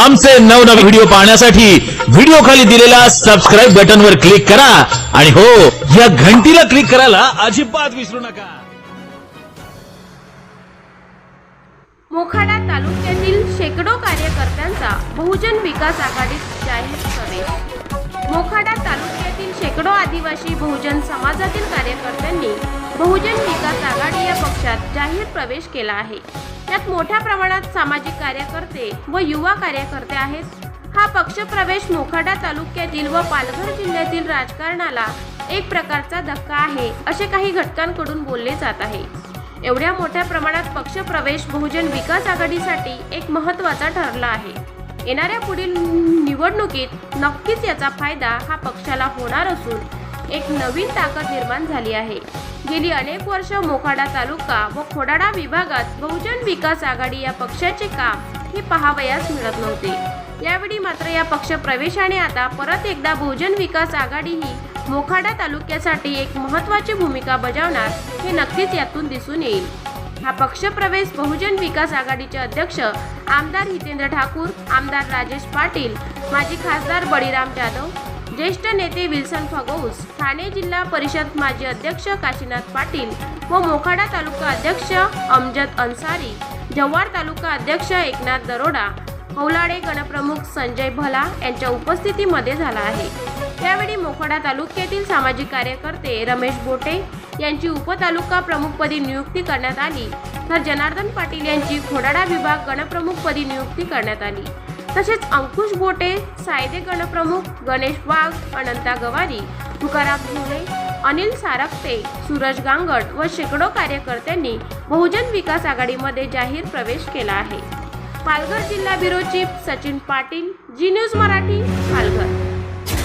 आमचे नवनवे व्हिडिओ पाहण्यासाठी व्हिडिओ खाली दिलेल्या सबस्क्राईब बटनवर क्लिक करा. आणि हो या घंटीला क्लिक करायला अजिबात विसरू नका. मोखाडा तालुक्यातील शेकडो कार्यकर्त्यांचा बहुजन विकास आघाडीत जाहीर प्रवेश तालुक्यातील शेकडो आदिवासी बहुजन समाजातील कार्यकर्त्यांनी बहुजन विकास आघाडी या पक्षात जाहीर प्रवेश केला आहे. त्यात मोठ्या प्रमाणात सामाजिक कार्यकर्ते व युवा कार्यकर्ते आहेत. हा पक्ष प्रवेश मोखाडा तालुक्यातील व पालघर जिल्ह्यातील राजकारणाला एक प्रकारचा धक्का आहे असे काही घटकांकडून बोलले जात आहे. एवढ्या मोठ्या प्रमाणात पक्षप्रवेश बहुजन विकास आघाडीसाठी एक महत्त्वाचा ठरला आहे. येणाऱ्या पुढील निवडणुकीत नक्कीच याचा फायदा हा पक्षाला होणार असून एक नवीन ताकद निर्माण झाली आहे. गेली अनेक वर्ष मोखाडा तालुका व खोडाडा विभागात बहुजन विकास आघाडी या पक्षाचे काम हे पहावयास मिळत नव्हते. यावेळी मात्र या पक्ष प्रवेशाने आता परत एकदा बहुजन विकास आघाडी ही मोखाडा तालुक्यासाठी एक महत्त्वाची भूमिका बजावणार हे नक्कीच यातून दिसून येईल. हा पक्षप्रवेश बहुजन विकास आघाडीचे अध्यक्ष आमदार हितेंद्र ठाकूर आमदार राजेश पाटील माजी खासदार बळीराम जाधव ज्येष्ठ नेते विल्सन फगौस ठाणे जिल्हा परिषद माजी अध्यक्ष काशीनाथ पाटील व मोखाडा तालुका अध्यक्ष अमजद अन्सारी जव्हार तालुका अध्यक्ष एकनाथ दरोडा हौलाडे गणप्रमुख संजय भला यांच्या उपस्थितीमध्ये झाला आहे. त्यावेळी मोखाडा तालुक्यातील सामाजिक कार्यकर्ते रमेश बोटे यांची उपतालुका प्रमुखपदी नियुक्ती करण्यात आली. तर जनार्दन पाटील यांची खोडाडा विभाग गणप्रमुखपदी नियुक्ती करण्यात आली. तसेच अंकुश बोटे सायदे गणप्रमुख गणेश वाघ अनंता गवारी तुकाराम झुले अनिल सारकते सूरज गांगड व शेकडो कार्यकर्त्यांनी बहुजन विकास आघाडीमध्ये जाहीर प्रवेश केला आहे. पालघर जिल्हा bureau chief Sachin Patil Zee News Marathi Palghar.